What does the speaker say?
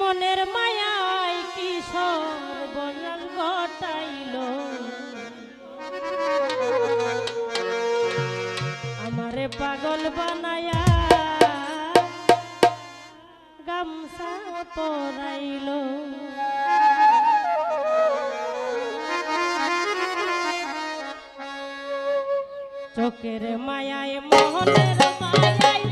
মনের মায়ায় কিশোর বয়াল ঘটাইল। আমারে পাগল বানায়া গামছা পরাইল। চোখের মায়ায় মোহনের মায়ায়